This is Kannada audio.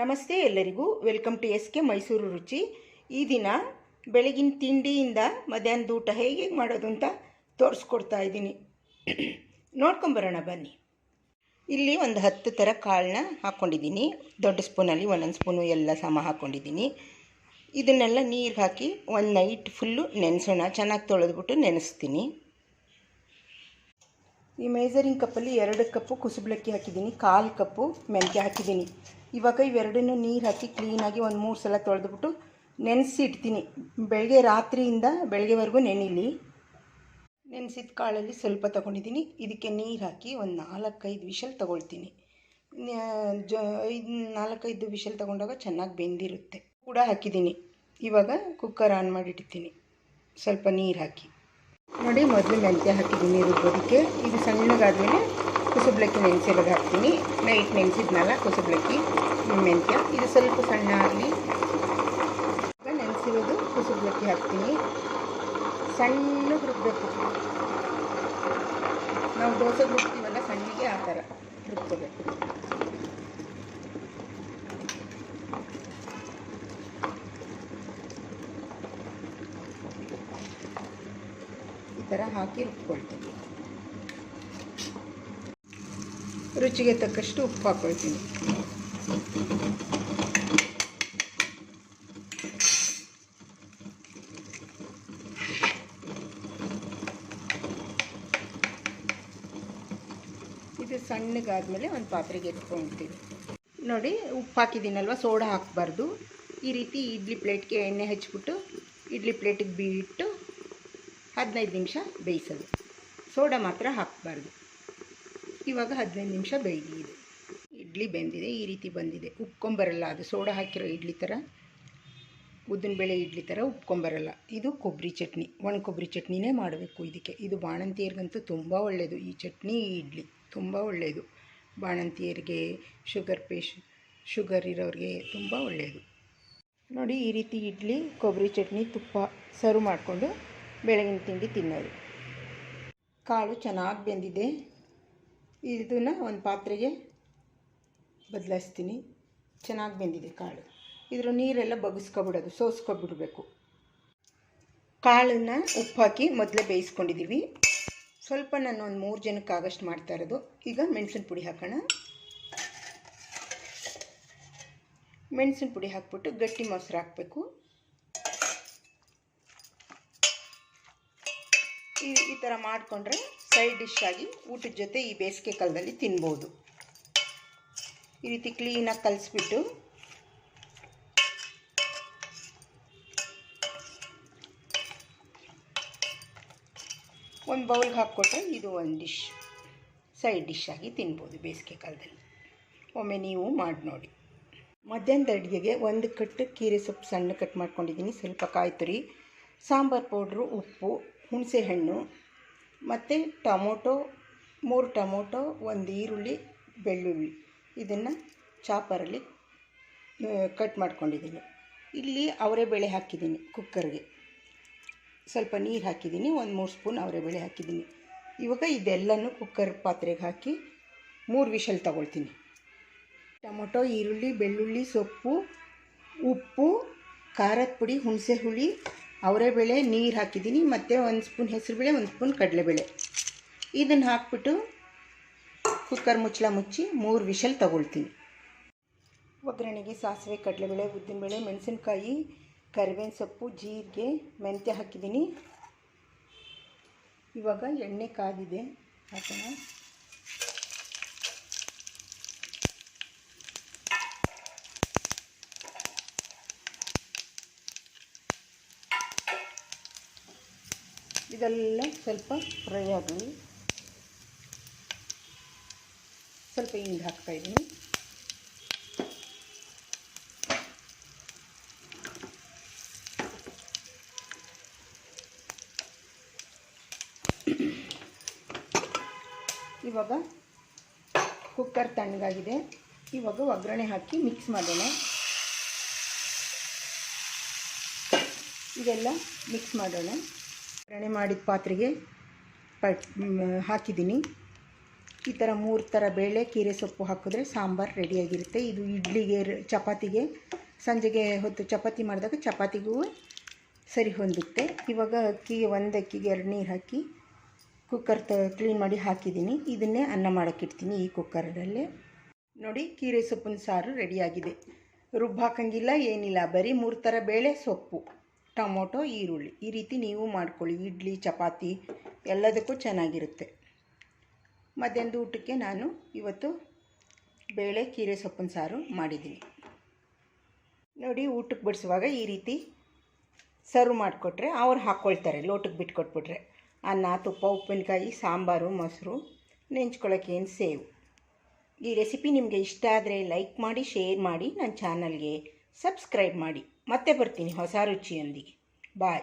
ನಮಸ್ತೆ ಎಲ್ಲರಿಗೂ. Welcome to S K Mysore Ruchi. ಈ ದಿನ ಬೆಳಗಿನ ತಿಂಡಿಯಿಂದ ಮಧ್ಯಾಹ್ನದ ಊಟ ಹೇಗೆ ಮಾಡೋದು ಅಂತ ತೋರಿಸ್ಕೊಡ್ತಾ ಇದ್ದೀನಿ. ನೋಡ್ಕೊಂಬರೋಣ, ಬನ್ನಿ. ಇಲ್ಲಿ ಒಂದು ಹತ್ತು ಥರ ಕಾಳನ್ನ ಹಾಕ್ಕೊಂಡಿದ್ದೀನಿ ದೊಡ್ಡ ಸ್ಪೂನಲ್ಲಿ ಒಂದೊಂದು ಸ್ಪೂನು ಎಲ್ಲ ಸಮ ಹಾಕ್ಕೊಂಡಿದ್ದೀನಿ ಇದನ್ನೆಲ್ಲ ನೀರು ಹಾಕಿ ಒಂದು ನೈಟ್ ಫುಲ್ಲು ನೆನೆಸೋಣ. ಚೆನ್ನಾಗಿ ತೊಳೆದ್ಬಿಟ್ಟು ನೆನೆಸ್ತೀನಿ. ಈ ಮೇಜರಿಂಗ್ ಕಪ್ಪಲ್ಲಿ ಎರಡು ಕಪ್ಪು ಕುಸುಬಲಕ್ಕಿ ಹಾಕಿದ್ದೀನಿ. ಕಾಲು ಕಪ್ಪು ಮೆಂತ್ಯ ಹಾಕಿದ್ದೀನಿ. ಇವಾಗ ಇವೆರಡನ್ನೂ ನೀರು ಹಾಕಿ ಕ್ಲೀನಾಗಿ ಒಂದು ಮೂರು ಸಲ ತೊಳೆದ್ಬಿಟ್ಟು ನೆನೆಸಿ ಇಡ್ತೀನಿ ಬೆಳಗ್ಗೆ ರಾತ್ರಿಯಿಂದ ಬೆಳಗ್ಗೆವರೆಗೂ ನೆನಿಲಿ. ನೆನೆಸಿದ ಕಾಳಲ್ಲಿ ಸ್ವಲ್ಪ ತೊಗೊಂಡಿದ್ದೀನಿ ಇದಕ್ಕೆ ನೀರು ಹಾಕಿ ಒಂದು ನಾಲ್ಕೈದು ವಿಷಲ್ ತೊಗೊಳ್ತೀನಿ. ಜ, ಐದು, ನಾಲ್ಕೈದು ವಿಷಲ್ ತೊಗೊಂಡಾಗ ಚೆನ್ನಾಗಿ ಬೆಂದಿರುತ್ತೆ. ಕೂಡ ಹಾಕಿದ್ದೀನಿ ಇವಾಗ ಕುಕ್ಕರ್ ಆನ್ ಮಾಡಿಟ್ಟಿದ್ದೀನಿ ಸ್ವಲ್ಪ ನೀರು ಹಾಕಿ. ನೋಡಿ, ಮೊದಲು ಮೆಂತ್ಯ ಹಾಕಿದ್ದೀನಿ ರುಬ್ಬೋದಕ್ಕೆ. ಇದು ಸಣ್ಣಗಾದ್ಮೇಲೆ ಕುಸುಬ್ಲಕ್ಕಿ ನೆನೆಸಿರೋದು ಹಾಕ್ತೀನಿ. ನೈಟ್ ನೆನೆಸಿದ್ನಲ್ಲ ಕುಸುಬ್ಲಕ್ಕಿ ಮೆಂತ್ಯ. ಇದು ಸ್ವಲ್ಪ ಸಣ್ಣ ಆಗಲಿ. ನೆನೆಸಿರೋದು ಕುಸುಬ್ಲಕ್ಕಿ ಹಾಕ್ತೀನಿ. ಸಣ್ಣ ರುಬ್ಬಬೇಕು ನಾವು ದೋಸೆ ರುಬ್ತೀವಲ್ಲ ಸಣ್ಣಗೆ ಆ ಥರ ರುಬ್ಕೋಬೇಕು ಈ ಥರ ಹಾಕಿ ರುಬ್ಕೊಳ್ತೀನಿ ರುಚಿಗೆ ತಕ್ಕಷ್ಟು ಉಪ್ಪು ಹಾಕ್ಕೊಳ್ತೀನಿ ಇದು ಸಣ್ಣಗಾದ್ಮೇಲೆ ಒಂದು ಪಾತ್ರೆಗೆ ಎತ್ಕೊಳ್ತೀವಿ ನೋಡಿ, ಉಪ್ಪು ಹಾಕಿದ್ದೀನಲ್ವ, ಸೋಡಾ ಹಾಕಬಾರ್ದು. ಈ ರೀತಿ ಇಡ್ಲಿ ಪ್ಲೇಟ್ಗೆ ಎಣ್ಣೆ ಹಚ್ಬಿಟ್ಟು, ಇಡ್ಲಿ ಪ್ಲೇಟಿಗೆ ಬಿಟ್ಟು ಹದಿನೈದು ನಿಮಿಷ ಬೇಯಿಸೋದು. ಸೋಡಾ ಮಾತ್ರ ಹಾಕಬಾರ್ದು. ಇವಾಗ ಹದಿನೈದು ನಿಮಿಷ ಬೇಯ್ದಿ ಇಡ್ಲಿ ಬೆಂದಿದೆ, ಈ ರೀತಿ ಬಂದಿದೆ. ಉಪ್ಕೊಂಬರಲ್ಲ, ಅದು ಸೋಡಾ ಹಾಕಿರೋ ಇಡ್ಲಿ ಥರ. ಉದ್ದಿನಬೇಳೆ ಇಡ್ಲಿ ಥರ ಉಪ್ಕೊಂಬರಲ್ಲ. ಇದು ಕೊಬ್ಬರಿ ಚಟ್ನಿ. ಒಣ ಕೊಬ್ಬರಿ ಚಟ್ನಿನೇ ಮಾಡಬೇಕು ಇದಕ್ಕೆ. ಇದು ಬಾಣಂತಿಯರಿಗಂತೂ ತುಂಬ ಒಳ್ಳೆಯದು. ಈ ಚಟ್ನಿ, ಈ ಇಡ್ಲಿ ತುಂಬ ಒಳ್ಳೆಯದು. ಬಾಣಂತಿಯರಿಗೆ ಶುಗರ್ ಪೇಶ್ ಶುಗರ್ ಇರೋರಿಗೆ ತುಂಬ ಒಳ್ಳೆಯದು. ನೋಡಿ, ಈ ರೀತಿ ಇಡ್ಲಿ, ಕೊಬ್ಬರಿ ಚಟ್ನಿ ತುಪ್ಪ ಸರ್ವ್ ಮಾಡಿಕೊಂಡು ಬೆಳಗಿನ ತಿಂಡಿ ತಿನ್ನೋದು. ಕಾಳು ಚೆನ್ನಾಗಿ ಬೆಂದಿದೆ. ಇದನ್ನು ಒಂದು ಪಾತ್ರೆಗೆ ಬದಲಾಯಿಸ್ತೀನಿ. ಚೆನ್ನಾಗಿ ಬೆಂದಿದೆ ಕಾಳು. ಇದ್ರ ನೀರೆಲ್ಲ ಬಗ್ಗಿಸ್ಕೊಬಿಡೋದು ಸೋಸ್ಕೊಬಿಡ್ಬೇಕು. ಕಾಳನ್ನು ಹಾಕಿ ಮೊದಲೇ ಬೇಯಿಸ್ಕೊಂಡಿದ್ದೀವಿ ಸ್ವಲ್ಪ ನಾನು ಒಂದು ಮೂರು ಜನಕ್ಕೆ ಆಗಷ್ಟು ಮಾಡ್ತಾ ಇರೋದು. ಈಗ ಮೆಣಸಿನ ಪುಡಿ ಹಾಕೋಣ. ಮೆಣಸಿನ ಪುಡಿ ಹಾಕ್ಬಿಟ್ಟು ಗಟ್ಟಿ ಮೊಸರು ಹಾಕಬೇಕು. ಈ ಈ ಥರ ಮಾಡಿಕೊಂಡ್ರೆ ಸೈಡ್ ಡಿಶ್ ಆಗಿ ಊಟದ ಜೊತೆ ಈ ಬೇಸಿಗೆ ಕಾಲದಲ್ಲಿ ತಿನ್ಬೋದು. ಈ ರೀತಿ ಕ್ಲೀನಾಗಿ ಕಲಿಸ್ಬಿಟ್ಟು ಒಂದು ಬೌಲ್ಗೆ ಹಾಕ್ಕೊಟ್ರೆ ಇದು ಒಂದು ಡಿಶ್ ಸೈಡ್ ಡಿಶ್ ಆಗಿ ತಿನ್ಬೋದು ಬೇಸಿಗೆ ಕಾಲದಲ್ಲಿ. ಒಮ್ಮೆ ನೀವು ಮಾಡಿ ನೋಡಿ. ಮಧ್ಯಾಹ್ನದ ಅಡುಗೆಗೆ ಒಂದು ಕಟ್ಟು ಕೀರೆ ಸೊಪ್ಪು ಸಣ್ಣ ಕಟ್ ಮಾಡ್ಕೊಂಡಿದ್ದೀನಿ. ಸ್ವಲ್ಪ ಕಾಯಿ ತುರಿ ಸಾಂಬಾರು ಪೌಡ್ರು, ಉಪ್ಪು, ಹುಣಸೆಹಣ್ಣು ಮತ್ತು ಟೊಮೊಟೊ, ಮೂರು ಟೊಮೊಟೊ, ಒಂದು ಈರುಳ್ಳಿ, ಬೆಳ್ಳುಳ್ಳಿ. ಇದನ್ನು ಚಾಪರಲ್ಲಿ ಕಟ್ ಮಾಡ್ಕೊಂಡಿದ್ದೀನಿ. ಇಲ್ಲಿ ಅವರೆಬೇಳೆ ಹಾಕಿದ್ದೀನಿ ಕುಕ್ಕರ್ಗೆ. ಸ್ವಲ್ಪ ನೀರು ಹಾಕಿದ್ದೀನಿ, ಒಂದು ಮೂರು ಸ್ಪೂನ್ ಅವರೆಬೇಳೆ ಹಾಕಿದ್ದೀನಿ. ಇವಾಗ ಇದೆಲ್ಲನೂ ಕುಕ್ಕರ್ ಪಾತ್ರೆಗೆ ಹಾಕಿ ಮೂರು ವಿಷಲ್ ತಗೊಳ್ತೀನಿ. ಟೊಮೊಟೊ, ಈರುಳ್ಳಿ, ಬೆಳ್ಳುಳ್ಳಿ, ಸೊಪ್ಪು, ಉಪ್ಪು, ಖಾರದ ಪುಡಿ, ಹುಣಸೆ ಹುಳಿ ಅವರೆಬೇಳೆ ನೀರು ಹಾಕಿದ್ದೀನಿ, ಮತ್ತು ಒಂದು ಸ್ಪೂನ್ ಹೆಸರು ಬೇಳೆ, ಒಂದು ಸ್ಪೂನ್ ಕಡಲೆಬೇಳೆ ಇದನ್ನು ಹಾಕ್ಬಿಟ್ಟು ಕುಕ್ಕರ್ ಮುಚ್ಚಳ ಮುಚ್ಚಿ ಮೂರು ವಿಷಲ್ ತಗೊಳ್ತೀನಿ. ಒಗ್ಗರಣೆಗೆ ಸಾಸಿವೆ ಕಡಲೆಬೇಳೆ ಉದ್ದಿನಬೇಳೆ ಮೆಣಸಿನ್ಕಾಯಿ, ಕರಿಬೇವಿನ ಸೊಪ್ಪು, ಜೀರಿಗೆ, ಮೆಂತ್ಯ ಹಾಕಿದ್ದೀನಿ. ಇವಾಗ ಎಣ್ಣೆ ಕಾದಿದೆ. ಹಾಕೋಣ. ಇದೆಲ್ಲ ಸ್ವಲ್ಪ ಫ್ರೈ ಆಗಲಿ. ಸ್ವಲ್ಪ ಹಿಂಗೆ ಹಾಕ್ತಾಯಿದ್ದೀನಿ ಇವಾಗ ಕುಕ್ಕರ್ ತಣ್ಣಗಾಗಿದೆ. ಇವಾಗ ಒಗ್ಗರಣೆ ಹಾಕಿ ಮಿಕ್ಸ್ ಮಾಡೋಣ. ಇದೆಲ್ಲ ಮಿಕ್ಸ್ ಮಾಡೋಣ. ಒಗ್ಗರಣೆ ಮಾಡಿದ ಪಾತ್ರೆಗೆ ಪಟ್ ಹಾಕಿದ್ದೀನಿ. ಈ ಥರ ಮೂರು ಥರ ಬೇಳೆ, ಕೀರೆ ಸೊಪ್ಪು ಹಾಕಿದ್ರೆ ಸಾಂಬಾರು ರೆಡಿಯಾಗಿರುತ್ತೆ ಇದು ಇಡ್ಲಿಗೆ ಚಪಾತಿಗೆ, ಸಂಜೆಗೆ ಹೊತ್ತು ಚಪಾತಿ ಮಾಡಿದಾಗ ಚಪಾತಿಗೂ ಸರಿ ಹೊಂದುತ್ತೆ. ಇವಾಗ ಅಕ್ಕಿಗೆ ಒಂದು ಅಕ್ಕಿಗೆ ಎರಡು ನೀರು ಹಾಕಿ ಕುಕ್ಕರ್ ತ ಕ್ಲೀನ್ ಮಾಡಿ ಹಾಕಿದ್ದೀನಿ. ಇದನ್ನೇ ಅನ್ನ ಮಾಡೋಕ್ಕಿಡ್ತೀನಿ ಈ ಕುಕ್ಕರಲ್ಲೇ ನೋಡಿ, ಕೀರೆ ಸೊಪ್ಪಿನ ಸಾರು ರೆಡಿಯಾಗಿದೆ ರುಬ್ಬು ಹಾಕಂಗಿಲ್ಲ ಏನಿಲ್ಲ. ಬರೀ ಮೂರು ಥರ ಬೇಳೆ, ಸೊಪ್ಪು. ಟೊಮೊಟೊ, ಈರುಳ್ಳಿ. ಈ ರೀತಿ ನೀವು ಮಾಡ್ಕೊಳ್ಳಿ. ಇಡ್ಲಿ, ಚಪಾತಿ ಎಲ್ಲದಕ್ಕೂ ಚೆನ್ನಾಗಿರುತ್ತೆ. ಮಧ್ಯಾಹ್ನದ ಊಟಕ್ಕೆ ನಾನು ಇವತ್ತು ಬೇಳೆ, ಕೀರೆ ಸೊಪ್ಪಿನ ಸಾರು ಮಾಡಿದ್ದೀನಿ. ನೋಡಿ, ಊಟಕ್ಕೆ ಬಡಿಸುವಾಗ ಈ ರೀತಿ ಸರ್ವ್ ಮಾಡಿಕೊಟ್ರೆ ಅವ್ರು ಹಾಕ್ಕೊಳ್ತಾರೆ. ಲೋಟಕ್ಕೆ ಬಿಟ್ಕೊಟ್ಬಿಟ್ರೆ ಅನ್ನ, ತುಪ್ಪ, ಉಪ್ಪಿನಕಾಯಿ, ಸಾಂಬಾರು, ಮೊಸರು ನೆಂಚ್ಕೊಳ್ಳೋಕ್ಕೇನು ಸೇವು. ಈ ರೆಸಿಪಿ ನಿಮಗೆ ಇಷ್ಟ ಆದರೆ ಲೈಕ್ ಮಾಡಿ, ಶೇರ್ ಮಾಡಿ, ನನ್ನ ಚಾನಲ್ಗೆ ಸಬ್ಸ್ಕ್ರೈಬ್ ಮಾಡಿ. ಮತ್ತೆ ಬರ್ತೀನಿ ಹೊಸ ರುಚಿಯೊಂದಿಗೆ. ಬಾಯ್